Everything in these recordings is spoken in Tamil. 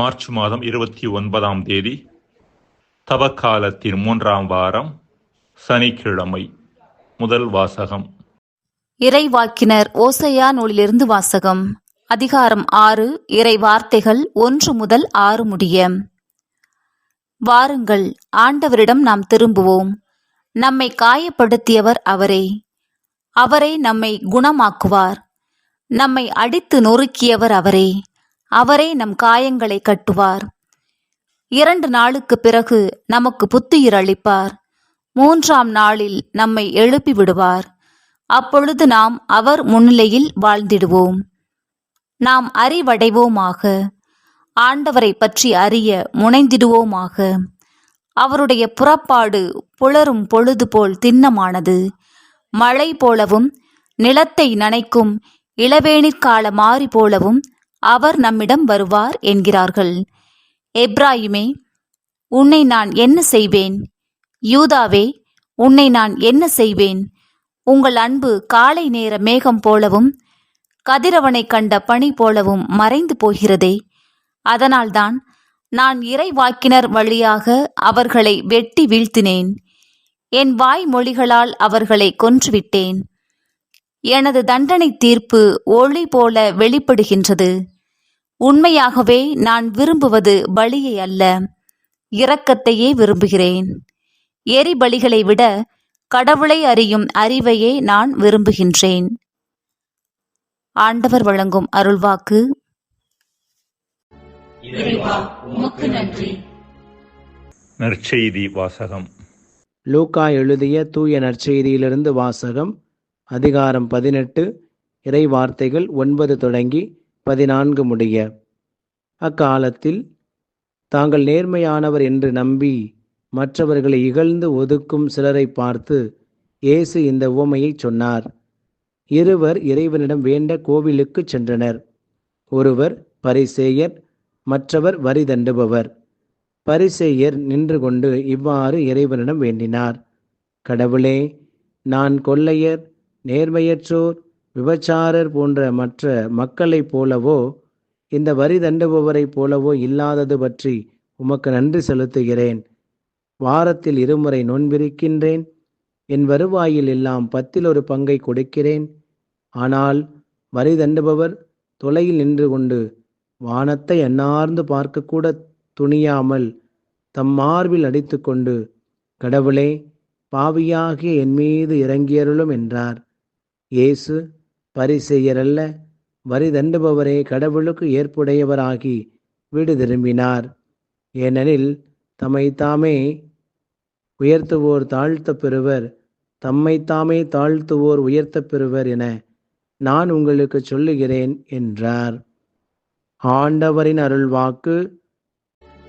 மார்ச் மாதம் இருபத்தி ஒன்பதாம் தேதி தவக்காலத்தின் மூன்றாம் வாரம் சனிக்கிழமை முதல் வாசகம். இறைவாக்கினர் ஓசையா நூலிலிருந்து வாசகம். அதிகாரம் ஆறு இறை வார்த்தைகள் ஒன்று முதல் ஆறு முடிய. வாருங்கள் ஆண்டவரிடம் நாம் திரும்புவோம். நம்மை காயப்படுத்தியவர் அவரே. அவரே நம்மை குணமாக்குவார். நம்மை அடித்து நொறுக்கியவர் அவரே. அவரே நம் காயங்களை கட்டுவார். இரண்டு நாளுக்கு பிறகு நமக்கு புத்துயிர் அளிப்பார். மூன்றாம் நாளில் நம்மை எழுப்பி விடுவார். அப்பொழுது நாம் அவர் முன்னிலையில் வாழ்ந்திடுவோம். நாம் அறிவடைவோமாக. ஆண்டவரை பற்றி அறிய முனைந்திடுவோமாக. அவருடைய புறப்பாடு புலரும் பொழுது போல் திண்ணமானது. மழை போலவும் நிலத்தை நனைக்கும் இளவேணிற்கால மாறி போலவும் அவர் நம்மிடம் வருவார் என்கிறார்கள். எப்ராயிமே உன்னை நான் என்ன செய்வேன்? யூதாவே உன்னை நான் என்ன செய்வேன்? உங்கள் அன்பு காலை நேர மேகம் போலவும் கதிரவனை கண்ட பனி போலவும் மறைந்து போகிறதே. அதனால்தான் நான் இறைவாக்கினர் வழியாக அவர்களை வெட்டி வீழ்த்தினேன். என் வாய்மொழிகளால் அவர்களை கொன்றுவிட்டேன். எனது தண்டனை தீர்ப்பு ஒளி போல வெளிப்படுகின்றது. உண்மையாகவே நான் விரும்புவது பலியை அல்ல இரக்கத்தையே விரும்புகிறேன். எரிபலிகளை விட கடவுளை அறியும் அறிவையே நான் விரும்புகின்றேன். ஆண்டவர் வழங்கும் அருள்வாக்கு. இறைவா உமக்கு நன்றி. நற்செய்தி வாசகம். லூக்கா எழுதிய தூய நற்செய்தியிலிருந்து வாசகம். அதிகாரம் பதினெட்டு இறை வார்த்தைகள் ஒன்பது தொடங்கி பதினான்கு முடிய. அக்காலத்தில் தாங்கள் நேர்மையானவர் என்று நம்பி மற்றவர்களை இகழ்ந்து ஒதுக்கும் சிலரை பார்த்து இயேசு இந்த உவமையைச் சொன்னார். இருவர் இறைவனிடம் வேண்ட கோவிலுக்குச் சென்றனர். ஒருவர் பரிசேயர் மற்றவர் வரி தண்டுபவர். பரிசேயர் நின்று கொண்டு இவ்வாறு இறைவனிடம் வேண்டினார். கடவுளே நான் கொள்ளையர் நேர்மையற்றோர் விபச்சாரர் போன்ற மற்ற மக்களைப் போலவோ இந்த வரி தண்டுபவரைப் போலவோ இல்லாதது பற்றி உமக்கு நன்றி செலுத்துகிறேன். வாரத்தில் இருமுறை நோன்பிருக்கின்றேன். என் வருவாயில் எல்லாம் பத்தில் ஒரு பங்கை கொடுக்கிறேன். ஆனால் வரி தண்டுபவர் தொலையில் நின்று கொண்டு வானத்தை எண்ணார்ந்து பார்க்கக்கூட துணியாமல் தம் மார்பில் அடித்துக்கொண்டு கடவுளே பாவியாகிய என் மீது இறங்கியருளும் என்றார். இயேசு பரிசெய்யரல்ல வரி தண்டுபவரே கடவுளுக்கு ஏற்புடையவராகி வீடு திரும்பினார். ஏனெனில் தம்மை தாமே உயர்த்துவோர் தாழ்த்தப் பெறுவர் தம்மைத்தாமே தாழ்த்துவோர் உயர்த்தப் பெறுவர் என நான் உங்களுக்கு சொல்லுகிறேன் என்றார். ஆண்டவரின் அருள்வாக்கு.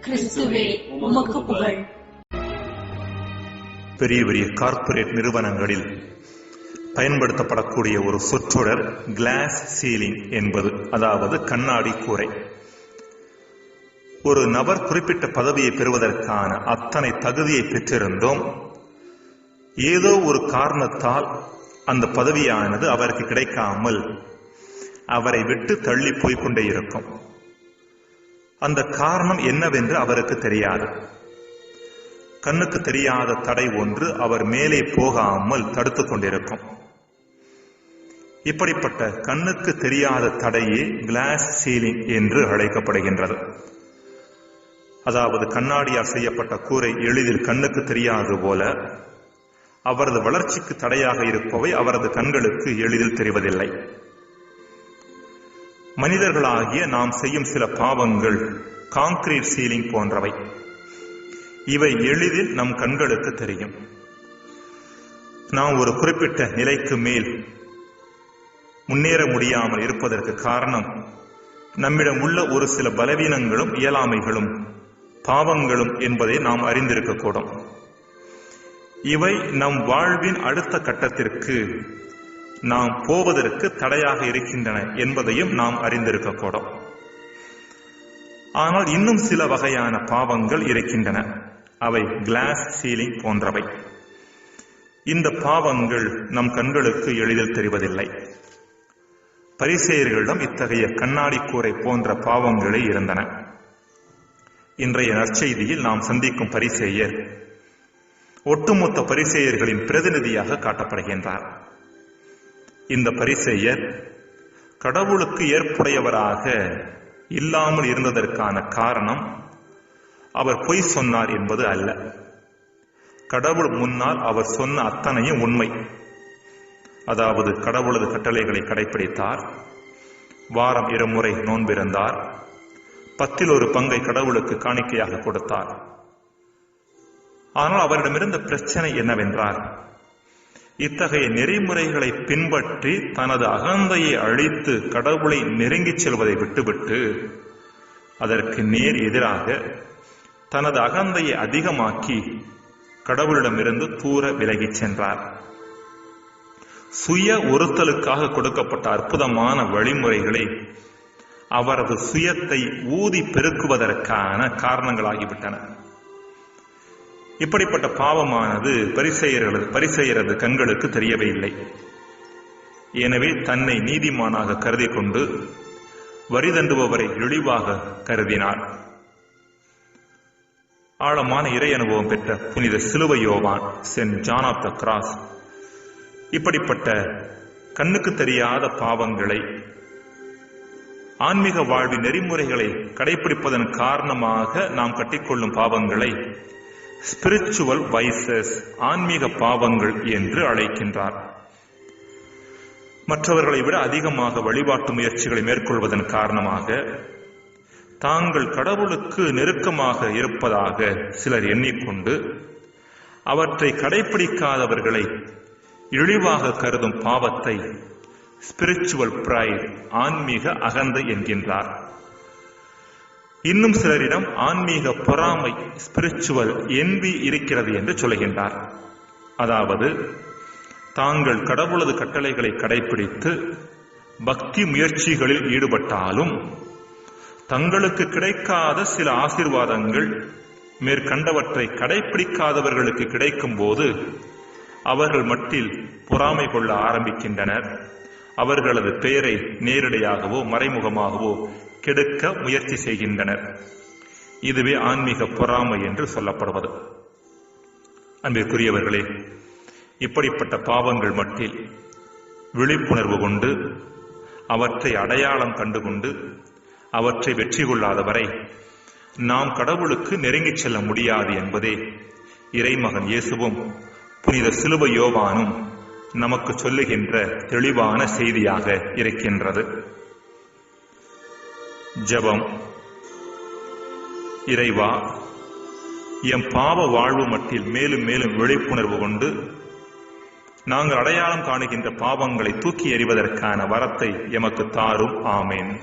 கிறிஸ்துவே உமக்கு புகழ். பெரிய பெரிய கார்ப்பரேட் நிறுவனங்களில் பயன்படுத்தப்படக்கூடிய ஒரு சொற்றொடர் கிளாஸ் சீலிங் என்பது அதாவது கண்ணாடி கூரை. ஒரு நபர் குறிப்பிட்ட பதவியை பெறுவதற்கான அத்தனை தகுதியை பெற்றிருந்தோம். ஏதோ ஒரு காரணத்தால் அந்த பதவியானது அவருக்கு கிடைக்காமல் அவரை விட்டு தள்ளி போய்கொண்டே இருக்கும். அந்த காரணம் என்னவென்று அவருக்கு தெரியாது. கண்ணுக்கு தெரியாத தடை ஒன்று அவர் மேலே போகாமல் தடுத்து கொண்டிருக்கும் இப்படிப்பட்ட கண்ணுக்கு தெரியாத தடையே கிளாஸ் சீலிங் என்று அழைக்கப்படுகின்றது. அதாவது கண்ணாடியால் செய்யப்பட்ட கூரை எளிதில் கண்ணுக்கு தெரியாது போல அவரது வளர்ச்சிக்கு தடையாக இருப்பவை அவரது கண்களுக்கு எளிதில் தெரிவதில்லை. மனிதர்களாகிய நாம் செய்யும் சில பாவங்கள் கான்கிரீட் சீலிங் போன்றவை. இவை எளிதில் நம் கண்களுக்கு தெரியும். நாம் ஒரு குறிப்பிட்ட நிலைக்கு மேல் முன்னேற முடியாமல் இருப்பதற்கு காரணம் நம்மிடம் உள்ள ஒரு சில பலவீனங்களும் இயலாமைகளும் பாவங்களும் என்பதை நாம் அறிந்திருக்கக்கூடும் இவை நம் வாழ்வின் அடுத்த கட்டத்திற்கு நாம் போவதற்கு தடையாக இருக்கின்றன என்பதையும் நாம் அறிந்திருக்கக்கூடும் ஆனால் இன்னும் சில வகையான பாவங்கள் இருக்கின்றன. அவை கிளாஸ் சீலிங் போன்றவை. இந்த பாவங்கள் நம் கண்களுக்கு எளிதில் தெரிவதில்லை. பரிசேயர்களிடம் இத்தகைய கண்ணாடி கூரை போன்ற பாவங்களே இருந்தன. இன்றைய நற்செய்தியில் நாம் சந்திக்கும் பரிசேயர் ஒட்டுமொத்த பரிசேயர்களின் பிரதிநிதியாக காட்டப்படுகின்றார். இந்த பரிசேயர் கடவுளுக்கு ஏற்புடையவராக இல்லாமல் இருந்ததற்கான காரணம் அவர் பொய் சொன்னார் என்பது அல்ல. கடவுள் முன்னால் அவர் சொன்ன அத்தனையும் உண்மை. அதாவது கடவுளது கட்டளைகளை கடைபிடித்தார் வாரம் இருமுறை நோன்பிருந்தார். பத்தில் ஒரு பங்கை கடவுளுக்கு காணிக்கையாக கொடுத்தார். ஆனால் அவரிடமிருந்த பிரச்சனை என்னவென்றால் இத்தகைய நெறிமுறைகளை பின்பற்றி தனது அகந்தையை அழித்து கடவுளை நெருங்கிச் செல்வதை விட்டுவிட்டு அதற்கு நேர் எதிராக தனது அகந்தையை அதிகமாக்கி கடவுளிடமிருந்து தூர விலகிச் சென்றார். சுய ஒருத்தலுக்காக கொடுக்கப்பட்ட அற்புதமான வழிமுறைகளை. அவரது சுயத்தை ஊதி பெருக்குவதற்கான காரணங்களாகிவிட்டன. இப்படிப்பட்ட பாவமானது பரிசெயர்களது பரிசெயரது கண்களுக்கு தெரியவே இல்லை. எனவே தன்னை நீதிமானாக கருதி கொண்டு வரிதண்டுபவரை இழிவாக கருதினார். ஆழமான இறை அனுபவம் பெற்ற புனித சிலுவை யோவான் saint John of the cross இப்படிப்பட்ட கண்ணுக்கு தெரியாத பாவங்களை ஆன்மீக வாழ்வின் நெறிமுறைகளை கடைபிடிப்பதன் காரணமாக நாம் கட்டிக்கொள்ளும் பாவங்களை ஸ்பிரிச்சுவல் வைசஸ் ஆன்மீக பாவங்கள் என்று அழைக்கின்றார். மற்றவர்களை விட அதிகமாக வழிபாட்டு முயற்சிகளை மேற்கொள்வதன் காரணமாக தாங்கள் கடவுளுக்கு நெருக்கமாக இருப்பதாக சிலர் எண்ணிக்கொண்டு அவற்றை கடைபிடிக்காதவர்களை இழிவாக கருதும் பாவத்தை ஸ்பிரிச்சுவல் பிரைட் ஆன்மீக அகந்தை என்கின்றார். இன்னும் சிலரிடம் ஆன்மீக பொறாமை ஸ்பிரிச்சுவல் என்பி இருக்கிறது என்று சொல்கின்றார். அதாவது தாங்கள் கடவுளது கட்டளைகளை கடைபிடித்து பக்தி முயற்சிகளில் ஈடுபட்டாலும் தங்களுக்கு கிடைக்காத சில ஆசீர்வாதங்கள் மேற்கண்டவற்றை கடைபிடிக்காதவர்களுக்கு கிடைக்கும் போது அவர்கள் மட்டில் பொறாமை கொள்ள ஆரம்பிக்கின்றனர். அவர்களது பெயரை நேரடியாகவோ மறைமுகமாகவோ கெடுக்க முயற்சி செய்கின்றனர். இதுவே ஆன்மீக பொறாமை என்று சொல்லப்படுவது. அன்பிற்குரியவர்களே இப்படிப்பட்ட பாவங்கள் மட்டில் விழிப்புணர்வு கொண்டு அவற்றை அடையாளம் கண்டுகொண்டு அவற்றை வெற்றி கொள்ளாத வரை நாம் கடவுளுக்கு நெருங்கிச் செல்ல முடியாது என்பதே இறைமகன் இயேசுவும் புனித சிலுவ யோவானும் நமக்கு சொல்லுகின்ற தெளிவான செய்தியாக இருக்கின்றது. ஜெபம். இறைவா எம் பாவ வாழ்வு மட்டில் மேலும் மேலும் விழிப்புணர்வு கொண்டு நாங்கள் அடையாளம் காணுகின்ற பாவங்களை தூக்கி எறிவதற்கான வரத்தை எமக்கு தாரும். ஆமேன்.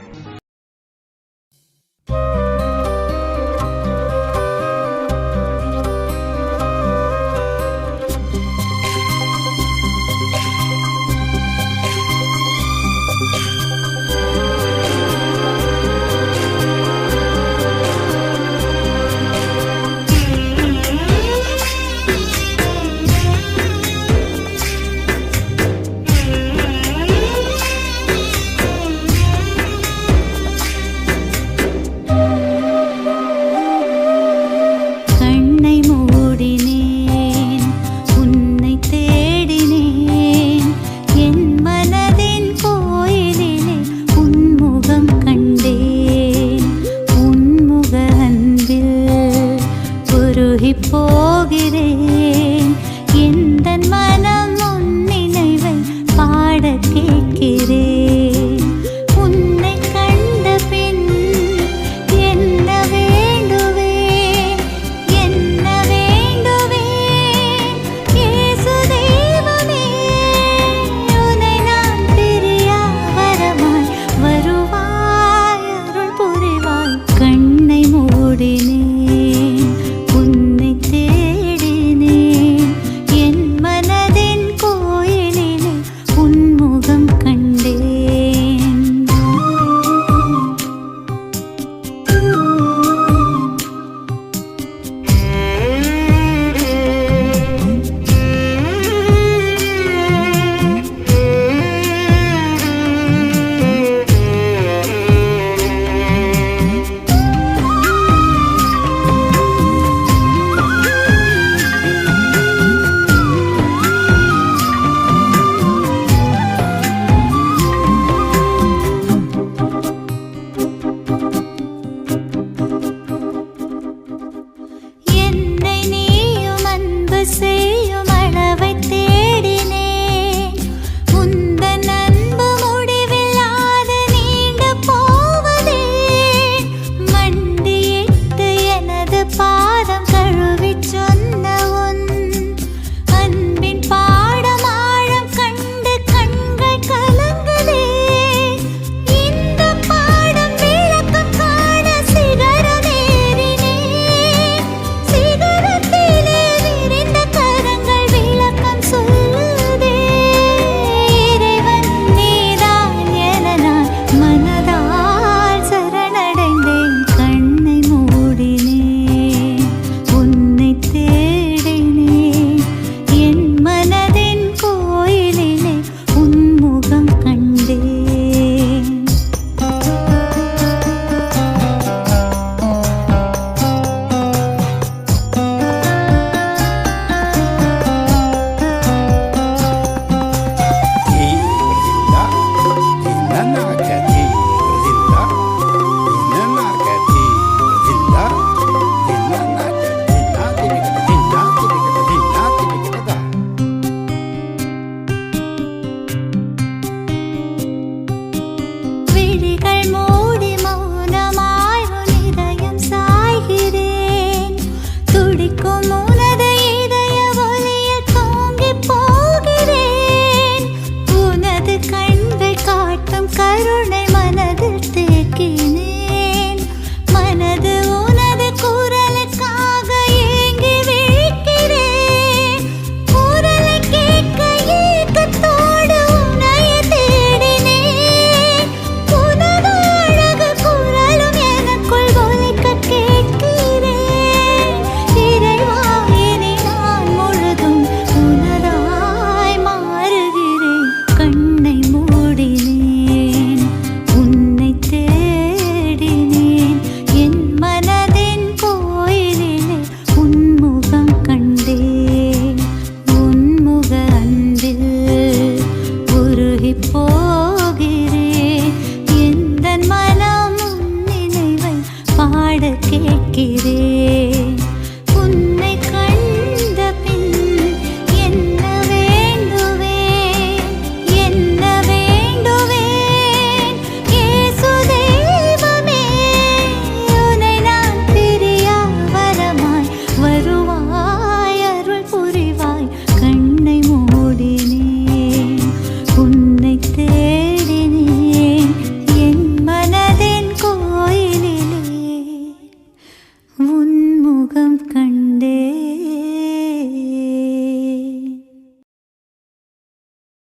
길을 갈못